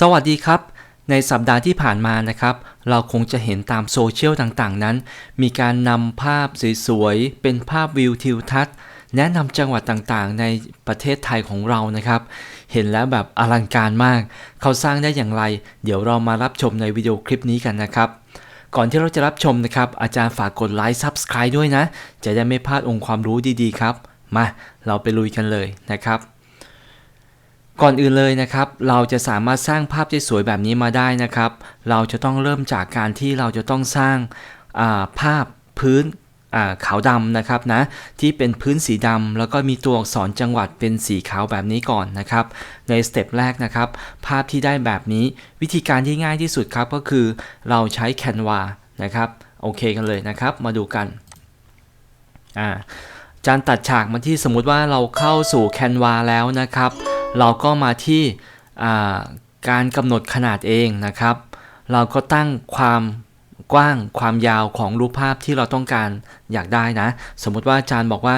สวัสดีครับ ในสัปดาห์ที่ผ่านมานะครับ เราคงจะเห็นตามโซเชียลต่างๆ นั้น มีการนำภาพสวยๆ เป็นภาพวิวทิวทัศน์ แนะนำจังหวัดต่างๆ ในประเทศไทยของเรานะครับ เห็นแล้วแบบอลังการมาก เขาสร้างได้อย่างไร เดี๋ยวเรามารับชมในวิดีโอคลิปนี้กันนะครับ ก่อนที่เราจะรับชมนะครับ อาจารย์ฝากกดไลค์ Subscribe ด้วยนะ จะได้ไม่พลาดองค์ความรู้ดีๆ ครับ มา เราไปลุยกันเลยนะครับ ก่อนอื่นเลยนะครับ เราจะสามารถสร้างภาพที่สวยแบบนี้มาได้นะครับ เราจะต้องเริ่มจากการที่เราจะต้องสร้างภาพพื้นขาวดำนะครับนะที่เป็นพื้นสีดำแล้วก็มีตัวอักษรจังหวัดเป็นสีขาวแบบนี้ก่อนนะครับ ในสเต็ปแรกนะครับ ภาพที่ได้แบบนี้วิธีการที่ง่ายที่สุดครับก็คือเราใช้ Canva นะครับโอเคกันเลยนะครับ มาดูกันอ่าจานตัดฉากมาที่สมมุติว่าเราเข้าสู่ Canva แล้วนะครับ เราก็มาที่การกำหนดขนาดเองนะครับ เราก็ตั้งความกว้างความยาวของรูปภาพที่เราต้องการอยากได้นะ สมมุติว่าอาจารย์บอกว่า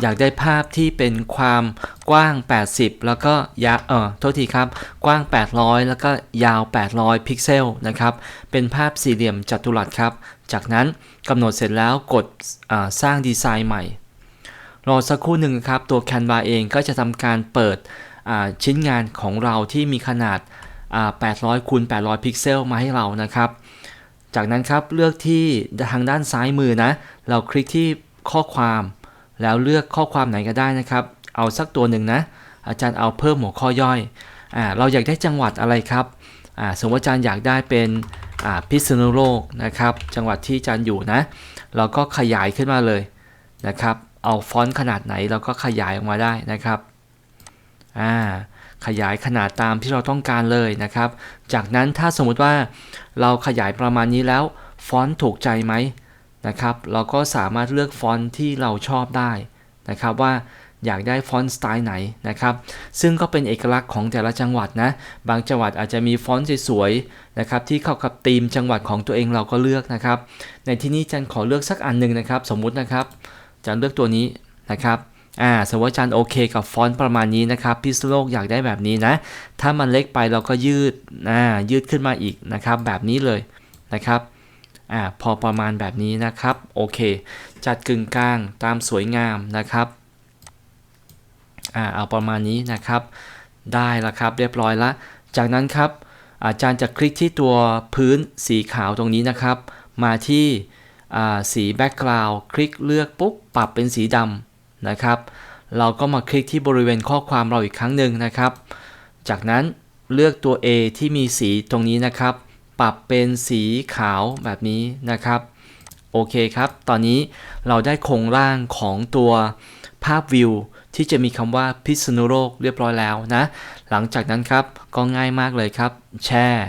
อยากได้ภาพที่เป็นความกว้าง 80 แล้วก็ยาเออโทษทีครับ กว้าง 800 แล้วก็ยาว 800 พิกเซลนะครับ เป็นภาพสี่เหลี่ยมจัตุรัสครับ จากนั้นกำหนดเสร็จแล้วกดสร้างดีไซน์ใหม่ รอสักครู่หนึ่งครับ ตัว Canva เองก็จะทำการเปิด ชิ้นงานของเราที่มีขนาด 800คูณ800 พิกเซลมาให้เรานะครับ จากนั้นครับเลือกที่ทางด้านซ้ายมือนะ เราคลิกที่ข้อความ แล้วเลือกข้อความไหนก็ได้นะครับ เอาสักตัวหนึ่งนะ อาจารย์เอาเพิ่มหัวข้อย่อยอเราอยากได้จังหวัดอะไรครับสมมติอาจารย์อยากได้เป็นพิษณุโลกนะครับ จังหวัดที่อาจารย์อยู่นะ เราก็ขยายขึ้นมาเลยนะครับ เอาฟอนต์ขนาดไหนเราก็ขยายออกมาได้นะครับ อ่าขยายขนาดตามที่เราต้องการเลยนะครับ จากนั้นถ้าสมมุติว่าเราขยายประมาณนี้แล้วฟอนต์ถูกใจไหมนะครับ เราก็สามารถเลือกฟอนต์ที่เราชอบได้นะครับว่าอยากได้ฟอนต์สไตล์ไหนนะครับ ซึ่งก็เป็นเอกลักษณ์ของแต่ละจังหวัดนะ บางจังหวัดอาจจะมีฟอนต์สวยๆนะครับที่เข้ากับธีมจังหวัดของตัวเองเราก็เลือกนะครับ ในที่นี้จันขอเลือกสักอันหนึ่งนะครับ สมมุตินะครับจันเลือกตัวนี้นะครับ อ่าสมมติอาจารย์โอเคกับฟอนต์ประมาณนี้นะครับพิษโลกอยากได้แบบนี้นะ ถ้ามันเล็กไปเราก็ยืดอ่ายืดขึ้นมาอีกนะครับ แบบนี้เลยนะครับอ่าพอประมาณแบบนี้นะครับ โอเค จัดกึ่งกลางตามสวยงามนะครับอ่าเอาประมาณนี้นะครับ ได้แล้วครับเรียบร้อยละ จากนั้นครับ อาจารย์จะคลิกที่ตัวพื้นสีขาวตรงนี้นะครับ มาที่สีแบ็กกราวด์คลิกเลือกปุ๊บปรับเป็นสีดำ นะครับ เราก็มาคลิกที่บริเวณข้อความเราอีกครั้งหนึ่งนะครับ จากนั้นเลือกตัว A ที่มีสีตรงนี้นะครับ ปรับเป็นสีขาวแบบนี้นะครับโอเคครับ ตอนนี้เราได้โครงร่างของตัวภาพวิว ที่จะมีคำว่าพิษณุโลกเรียบร้อยแล้วนะ หลังจากนั้นครับก็ง่ายมากเลยครับ แชร์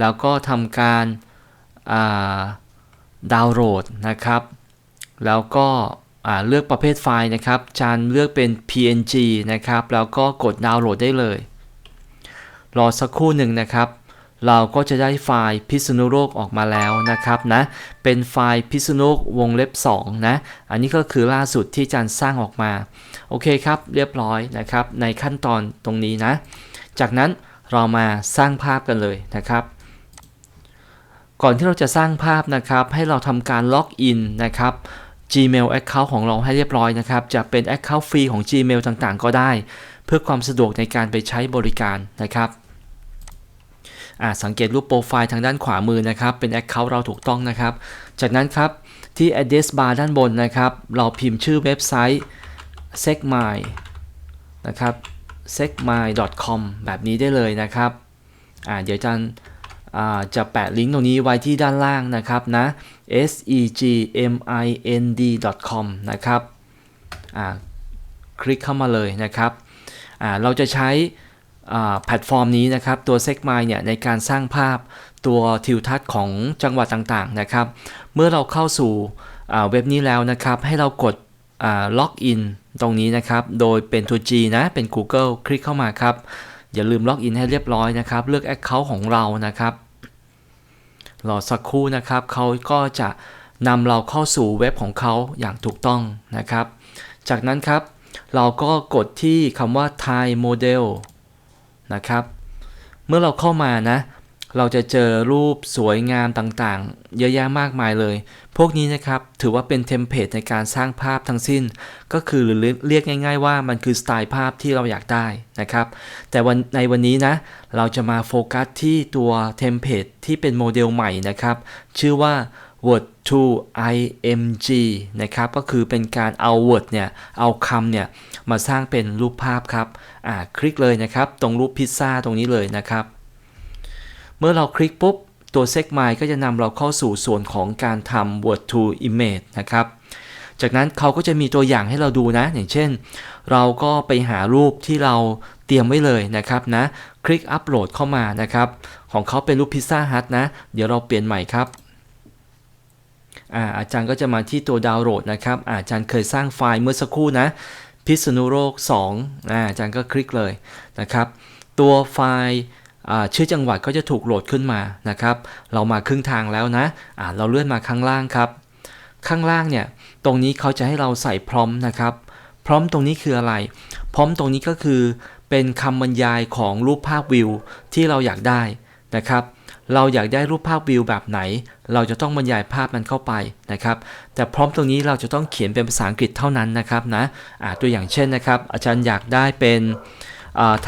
แล้วก็ทำการดาวน์โหลดนะครับ แล้วก็ เลือกประเภทไฟล์นะครับจานเลือกเป็น PNG นะครับ แล้วก็กดดาวน์โหลดได้เลย รอสักครู่หนึ่งนะครับ เราก็จะได้ไฟล์พิษณุโลกออกมาแล้วนะครับนะ เป็นไฟล์พิษณุโลกวงเล็บ 2 นะ อันนี้ก็คือล่าสุดที่จานสร้างออกมา โอเคครับ เรียบร้อยนะครับ ในขั้นตอนตรงนี้นะ จากนั้นเรามาสร้างภาพกันเลยนะครับก่อนที่เราจะสร้างภาพนะครับ ให้เราทำการล็อกอินนะครับ Gmail Account ของเราให้เรียบร้อยนะครับ จะเป็น Account ฟรีของ Gmail ต่างๆ ก็ได้ เพื่อความสะดวกในการไปใช้บริการนะครับสังเกตรูปโปรไฟล์ทางด้านขวามือนะครับ เป็น Account เราถูกต้องนะครับ จากนั้นครับที่ address bar ด้านบนนะครับ เราพิมพ์ชื่อเว็บไซต์ s e c m y นะครับ s e c m y com แบบนี้ได้เลยนะครับเดี๋ยวจัน จะแปะลิงก์ตรงนี้ไว้ที่ด้านล่างนะครับนะ segmind com นะครับคลิกเข้ามาเลยนะครับเราจะใช้แพลตฟอร์มนี้นะครับ ตัว s e g m i เนี่ยในการสร้างภาพตัวทิวทัศน์ของจังหวัดต่างๆนะครับ เมื่อเราเข้าสู่เว็บนี้แล้วนะครับ ให้เรากดล็อกอินตรงนี้นะครับ โดยเป็นตัว G นะ เป็น Google คลิกเข้ามาครับ อย่าลืมล็อกอินให้เรียบร้อยนะครับ เลือก Account ของเรานะครับรอสักครู่นะครับเขาก็จะนำเราเข้าสู่เว็บของเขาอย่างถูกต้องนะครับ จากนั้นครับ เราก็กดที่คำว่า Thai Model นะครับ เมื่อเราเข้ามานะ เราจะเจอรูปสวยงามต่างๆ เยอะแยะมากมายเลย พวกนี้นะครับถือว่าเป็นเทมเพลตในการสร้างภาพทั้งสิ้น ก็คือหรือเรียกง่าย ๆ ว่ามันคือสไตล์ภาพที่เราอยากได้นะครับ แต่วันในวันนี้นะ เราจะมาโฟกัสที่ตัวเทมเพลตที่เป็นโมเดลใหม่นะครับ ชื่อว่า word to img นะครับ ก็คือเป็นการเอา word เนี่ย เอาคำเนี่ย มาสร้างเป็นรูปภาพครับ อ่า คลิกเลยนะครับ ตรงรูปพิซซ่าตรงนี้เลยนะครับ เมื่อเราคลิกปุ๊บ ตัว s e g m i ก็จะนำเราเข้าสู่ส่วนของการทำ word to image นะครับ จากนั้นเขาก็จะมีตัวอย่างให้เราดูนะ อย่างเช่น เราก็ไปหารูปที่เราเตรียมไว้เลยนะครับนะ คลิกอัปโหลดเข้ามานะครับ ของเขาเป็นรูปพิซซ่าฮัทนะ เดี๋ยวเราเปลี่ยนใหม่ครับอาอาจารย์ก็จะมาที่ตัวดาวน์โหลดนะครับ อาอาจารย์เคยสร้างไฟล์เมื่อสักครู่นะ พิษณุโลก2อาอาจารย์ก็คลิกเลยนะครับ ตัวไฟล์ ชื่อจังหวัดก็จะถูกโหลดขึ้นมานะครับ เรามาครึ่งทางแล้วนะะเราเลื่อนมาข้างล่างครับ ข้างล่างเนี่ยตรงนี้เขาจะให้เราใส่พร้อมนะครับ พร้อมตรงนี้คืออะไร พร้อมตรงนี้ก็คือเป็นคำบรรยายของรูปภาพวิวที่เราอยากได้นะครับ เราอยากได้รูปภาพวิวแบบไหน เราจะต้องบรรยายภาพมันเข้าไปนะครับ แต่พร้อมตรงนี้เราจะต้องเขียนเป็นภาษาอังกฤษเท่านั้นนะครับนะะตัวอย่างเช่นนะครับ อาจารย์อยากได้เป็น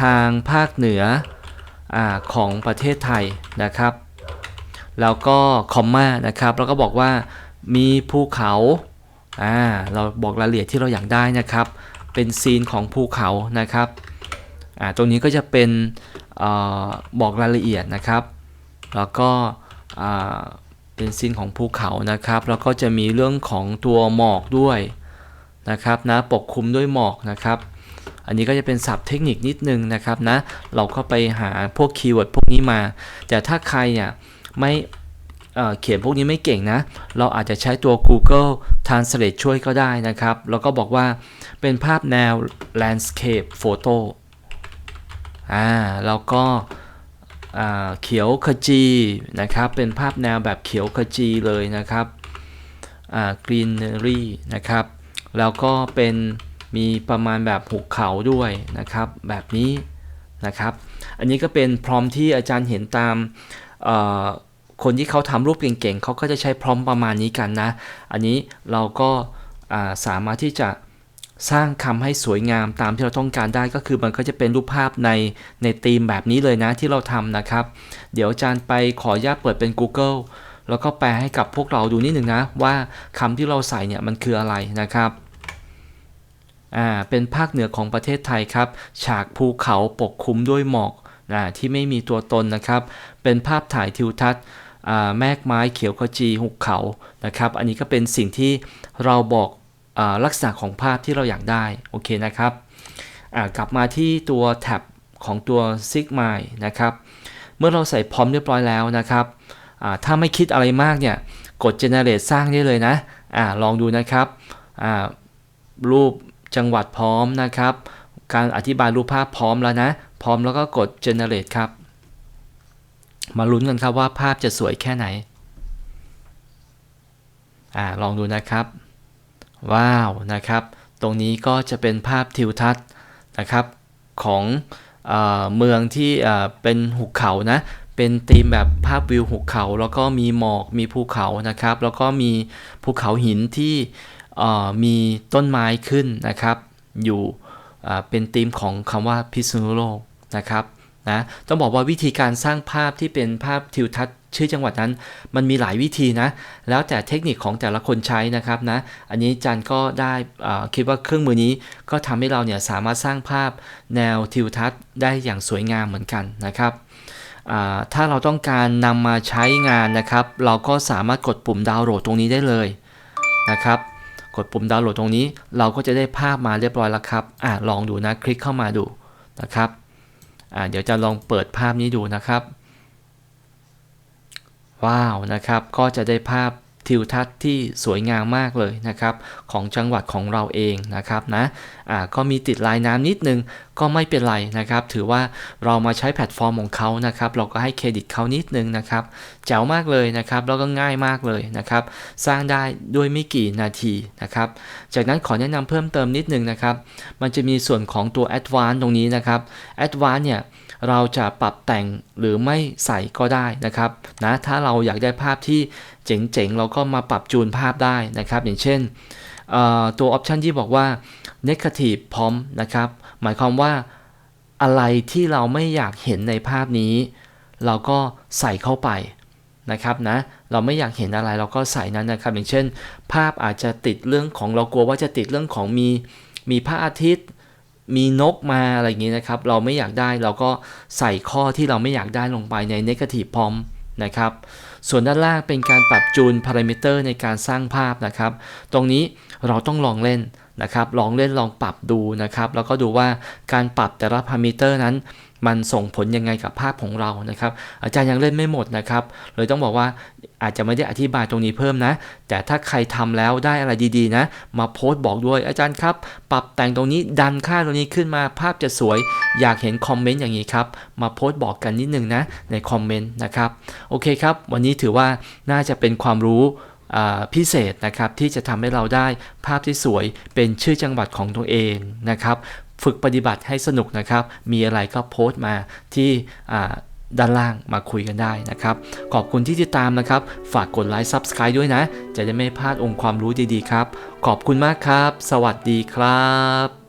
ทางภาคเหนือ อของประเทศไทยนะครับ แล้วก็คอมมานะครับ แล้วก็บอกว่ามีภูเขาอ่าเราบอกรายละเอียดที่เราอยากได้นะครับ เป็นซีนของภูเขานะครับอ่าตรงนี้ก็จะเป็นอบอกรายละเอียดนะครับ แล้วก็เป็นซีนของภูเขานะครับ แล้วก็จะมีเรื่องของตัวหมอกด้วยนะครับนะปกคลุมด้วยหมอกนะครับ อันนี้ก็จะเป็นศัพท์เทคนิคนิดนึงนะครับนะ เราก็ไปหาพวกคีย์เวิร์ดพวกนี้มา แต่ถ้าใครเนี่ยไม่เขียนพวกนี้ไม่เก่งนะ เราอาจจะใช้ตัว Google Translate ช่วยก็ได้นะครับ แล้วก็บอกว่าเป็นภาพแนว landscape photo อ่าแล้วก็เขียวขจีนะครับ เป็นภาพแนวแบบเขียวขจีเลยนะครับกรีนเนอรี่นะครับ แล้วก็เป็น มีประมาณแบบหุบเขาด้วยนะครับ แบบนี้นะครับ อันนี้ก็เป็นพร้อมที่อาจารย์เห็นตามคนที่เขาทำรูปเก่งๆเขาก็จะใช้พร้อมประมาณนี้กันนะ อันนี้เราก็สามารถที่จะสร้างคำให้สวยงามตามที่เราต้องการได้ก็คือมันก็จะเป็นรูปภาพในในธีมแบบนี้เลยนะที่เราทำนะครับ เดี๋ยวอาจารย์ไปขออนุญาตเปิดเป็น Google แล้วก็แปลให้กับพวกเราดูนิดหนึ่งนะว่าคำที่เราใส่เนี่ยมันคืออะไรนะครับ อ่าเป็นภาคเหนือของประเทศไทยครับ ฉากภูเขาปกคลุมด้วยหมอกนะที่ไม่มีตัวตนนะครับ เป็นภาพถ่ายทิวทัศน์แมกไม้เขียวขจีหุบเขานะครับ อันนี้ก็เป็นสิ่งที่เราบอกลักษณะของภาพที่เราอยากได้โอเคนะครับกลับมาที่ตัวแท็บของตัว Sigma นะครับ เมื่อเราใส่พร้อมเรียบร้อยแล้วนะครับถ้าไม่คิดอะไรมากเนี่ย กด generate สร้างได้เลยนะอลองดูนะครับรูป จังหวัดพร้อมนะครับ การอธิบายรูปภาพพร้อมแล้วนะ พร้อมแล้วก็กด generate ครับ มาลุ้นกันครับว่าภาพจะสวยแค่ไหน อ่า ลองดูนะครับ ว้าว นะครับ ตรงนี้ก็จะเป็นภาพทิวทัศน์นะครับของเอเมืองที่เป็นหุบเขานะ เป็นธีมแบบภาพวิวหุบเขา แล้วก็มีหมอก มีภูเขานะครับ แล้วก็มีภูเขาหินที่ มีต้นไม้ขึ้นนะครับ อยู่เป็นธีมของคำว่าพิษณุโลกนะครับนะต้องบอกว่าวิธีการสร้างภาพที่เป็นภาพทิวทัศน์ชื่อจังหวัดนั้น มันมีหลายวิธีนะ แล้วแต่เทคนิคของแต่ละคนใช้นะครับนะ อันนี้จันก็ได้คิดว่าเครื่องมือนี้ก็ทำให้เราเนี่ยสามารถสร้างภาพแนวทิวทัศน์ได้อย่างสวยงามเหมือนกันนะครับถ้าเราต้องการนำมาใช้งานนะครับ เราก็สามารถกดปุ่มดาวน์โหลดตรงนี้ได้เลยนะครับ กดปุ่มดาวน์โหลดตรงนี้ เราก็จะได้ภาพมาเรียบร้อยแล้วครับอลองดูนะคลิกเข้ามาดูนะครับเดี๋ยวจะลองเปิดภาพนี้ดูนะครับ ว้าวนะครับ ก็จะได้ภาพ ทิวทัศน์ที่สวยงามมากเลยนะครับของจังหวัดของเราเองนะครับนะอ่าก็มีติดลายน้ำนิดนึงก็ไม่เป็นไรนะครับ ถือว่าเรามาใช้แพลตฟอร์มของเขานะครับ เราก็ให้เครดิตเขานิดนึงนะครับแจ๋วมากเลยนะครับแล้วก็ง่ายมากเลยนะครับ สร้างได้ด้วยไม่กี่นาทีนะครับ จากนั้นขอแนะนำเพิ่มเติมนิดนึงนะครับ มันจะมีส่วนของตัว Advanced ตรงนี้นะครับ Advanced เนี่ย เราจะปรับแต่งหรือไม่ใส่ก็ได้นะครับนะถ้าเราอยากได้ภาพที่เจ๋งๆ เราก็มาปรับจูนภาพได้นะครับ อย่างเช่นตัวออปชันที่บอกว่า negative พร้อมนะครับ หมายความว่าอะไรที่เราไม่อยากเห็นในภาพนี้ เราก็ใส่เข้าไปนะครับนะเราไม่อยากเห็นอะไรเราก็ใส่นั้นนะครับ อย่างเช่น ภาพอาจจะติดเรื่องของเรากลัวว่าจะติดเรื่องของมีมีพระอาทิตย์ มีนกมาอะไรอย่างนี้นะครับ เราไม่อยากได้เราก็ใส่ข้อที่เราไม่อยากได้ลงไปใน negative prompt นะครับ ส่วนด้านล่างเป็นการปรับจูนพารามิเตอร์ในการสร้างภาพนะครับ ตรงนี้เราต้องลองเล่น นะครับ ลองเล่นลองปรับดูนะครับ แล้วก็ดูว่าการปรับแต่ละพารามิเตอร์นั้น มันส่งผลยังไงกับภาพของเรานะครับ อาจารย์ยังเล่นไม่หมดนะครับเลยต้องบอกว่าอาจจะไม่ได้อธิบายตรงนี้เพิ่มนะ แต่ถ้าใครทำแล้วได้อะไรดีๆนะ มาโพสต์บอกด้วยอาจารย์ครับ ปรับแต่งตรงนี้ดันค่าตรงนี้ขึ้นมาภาพจะสวย อยากเห็นคอมเมนต์อย่างนี้ครับ มาโพสต์บอกกันนิดนึงนะในคอมเมนต์นะครับ โอเคครับ วันนี้ถือว่าน่าจะเป็นความรู้ พิเศษนะครับที่จะทำให้เราได้ภาพที่สวยเป็นชื่อจังหวัดของตัวเองนะครับ ฝึกปฏิบัติให้สนุกนะครับ มีอะไรก็โพสต์มาที่ด้านล่างมาคุยกันได้นะครับ ขอบคุณที่ติดตามนะครับ ฝากกดไลค์ Subscribe ด้วยนะ จะได้ไม่พลาดองค์ความรู้ดีๆครับ ขอบคุณมากครับ สวัสดีครับ